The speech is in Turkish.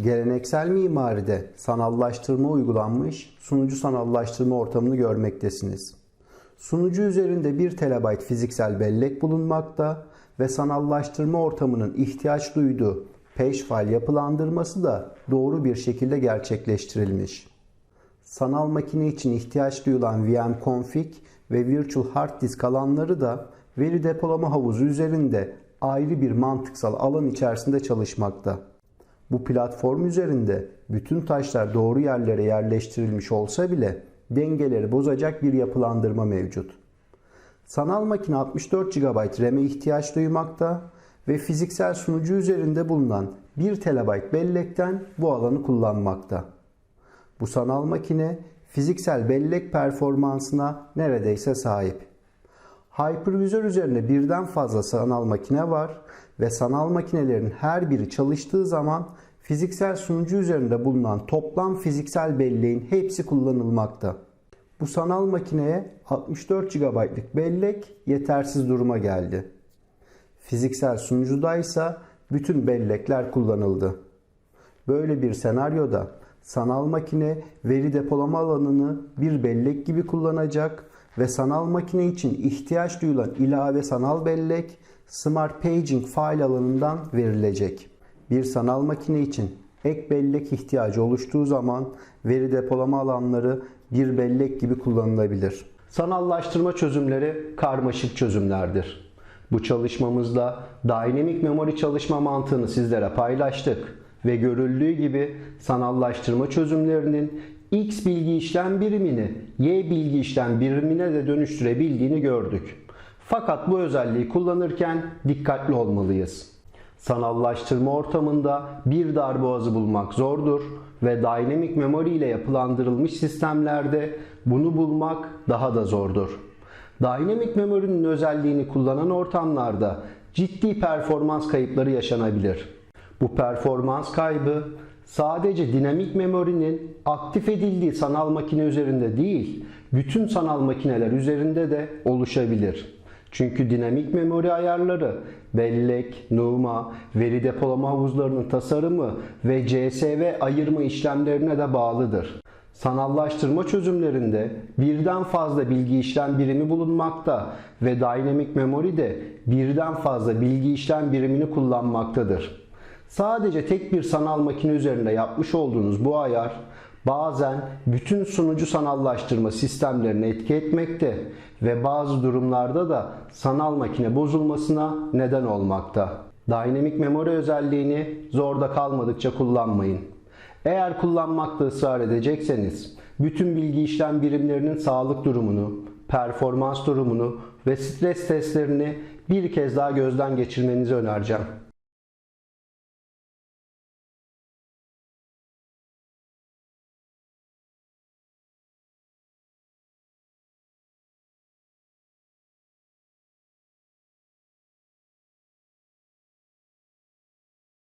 Geleneksel mimaride sanallaştırma uygulanmış sunucu sanallaştırma ortamını görmektesiniz. Sunucu üzerinde 1 TB fiziksel bellek bulunmakta ve sanallaştırma ortamının ihtiyaç duyduğu peş file yapılandırması da doğru bir şekilde gerçekleştirilmiş. Sanal makine için ihtiyaç duyulan VM config ve virtual hard disk alanları da veri depolama havuzu üzerinde ayrı bir mantıksal alan içerisinde çalışmakta. Bu platform üzerinde bütün taşlar doğru yerlere yerleştirilmiş olsa bile dengeleri bozacak bir yapılandırma mevcut. Sanal makine 64 GB RAM'e ihtiyaç duymakta ve fiziksel sunucu üzerinde bulunan 1 TB bellekten bu alanı kullanmakta. Bu sanal makine fiziksel bellek performansına neredeyse sahip. Hypervisor üzerinde birden fazla sanal makine var ve sanal makinelerin her biri çalıştığı zaman fiziksel sunucu üzerinde bulunan toplam fiziksel belleğin hepsi kullanılmakta. Bu sanal makineye 64 GB'lık bellek yetersiz duruma geldi. Fiziksel sunucuda ise bütün bellekler kullanıldı. Böyle bir senaryoda sanal makine veri depolama alanını bir bellek gibi kullanacak ve sanal makine için ihtiyaç duyulan ilave sanal bellek Smart Paging file alanından verilecek. Bir sanal makine için ek bellek ihtiyacı oluştuğu zaman veri depolama alanları bir bellek gibi kullanılabilir. Sanallaştırma çözümleri karmaşık çözümlerdir. Bu çalışmamızda Dynamic Memory çalışma mantığını sizlere paylaştık ve görüldüğü gibi sanallaştırma çözümlerinin X bilgi işlem birimini Y bilgi işlem birimine de dönüştürebildiğini gördük. Fakat bu özelliği kullanırken dikkatli olmalıyız. Sanallaştırma ortamında bir darboğazı bulmak zordur ve Dynamic Memory ile yapılandırılmış sistemlerde bunu bulmak daha da zordur. Dynamic Memory'nin özelliğini kullanan ortamlarda ciddi performans kayıpları yaşanabilir. Bu performans kaybı sadece dinamik memorinin aktif edildiği sanal makine üzerinde değil, bütün sanal makineler üzerinde de oluşabilir. Çünkü dinamik memori ayarları, bellek, NUMA, veri depolama havuzlarının tasarımı ve CSV ayırma işlemlerine de bağlıdır. Sanallaştırma çözümlerinde birden fazla bilgi işlem birimi bulunmakta ve Dynamic Memory de birden fazla bilgi işlem birimini kullanmaktadır. Sadece tek bir sanal makine üzerinde yapmış olduğunuz bu ayar bazen bütün sunucu sanallaştırma sistemlerine etki etmekte ve bazı durumlarda da sanal makine bozulmasına neden olmakta. Dynamic Memory özelliğini zorda kalmadıkça kullanmayın. Eğer kullanmakta ısrar edecekseniz bütün bilgi işlem birimlerinin sağlık durumunu, performans durumunu ve stres testlerini bir kez daha gözden geçirmenizi önereceğim.